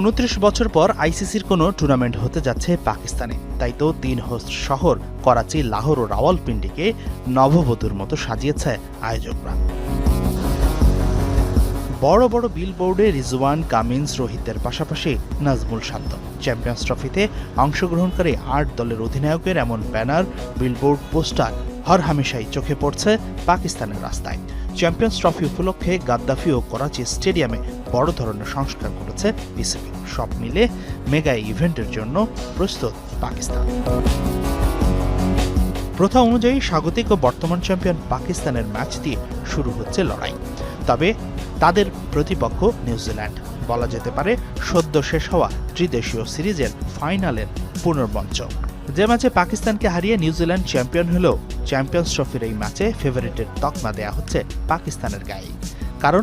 উনত্রিশ বছর পর আইসিসির কোনো টুর্নামেন্ট হতে যাচ্ছে পাকিস্তানে। তাই তো তিন হোস্ট শহর, করাচি, লাহোর ও রাওয়ালপিন্ডিকে নববধূর মতো সাজিয়েছে আয়োজকরা। বড় বড় বিলবোর্ডে রিজওয়ান, কামিন্স, রোহিতের পাশাপাশি নাজমুল শান্ত। চ্যাম্পিয়ন্স ট্রফিতে অংশগ্রহণকারী আট দলের অধিনায়কের এমন ব্যানার বিলবোর্ড পোস্টার হর হামেশাই চোখে পড়ছে পাকিস্তানের রাস্তায়। চ্যাম্পিয়ন্স ট্রফি উপলক্ষে গাদ্দাফি ও করাচি স্টেডিয়ামে বড় ধরনের সংস্কার করেছে বিসিবি। সব মিলে মেগা ইভেন্টের জন্য প্রস্তুত পাকিস্তান। প্রথা অনুযায়ী স্বাগতিক ও বর্তমান চ্যাম্পিয়ন পাকিস্তানের ম্যাচ দিয়ে শুরু হচ্ছে লড়াই। তবে তাদের প্রতিপক্ষ নিউজিল্যান্ড। বলা যেতে পারে, সদ্য শেষ হওয়া ত্রিদেশীয় সিরিজের ফাইনালের পুনর্মঞ্চ। যে ম্যাচে পাকিস্তানকে হারিয়ে নিউজিল্যান্ড চ্যাম্পিয়ন হলেও চ্যাম্পিয়ন্স ট্রফির এই ম্যাচে ফেভারিটের তকমা দেয়া হচ্ছে পাকিস্তানের গায়ে। কারণ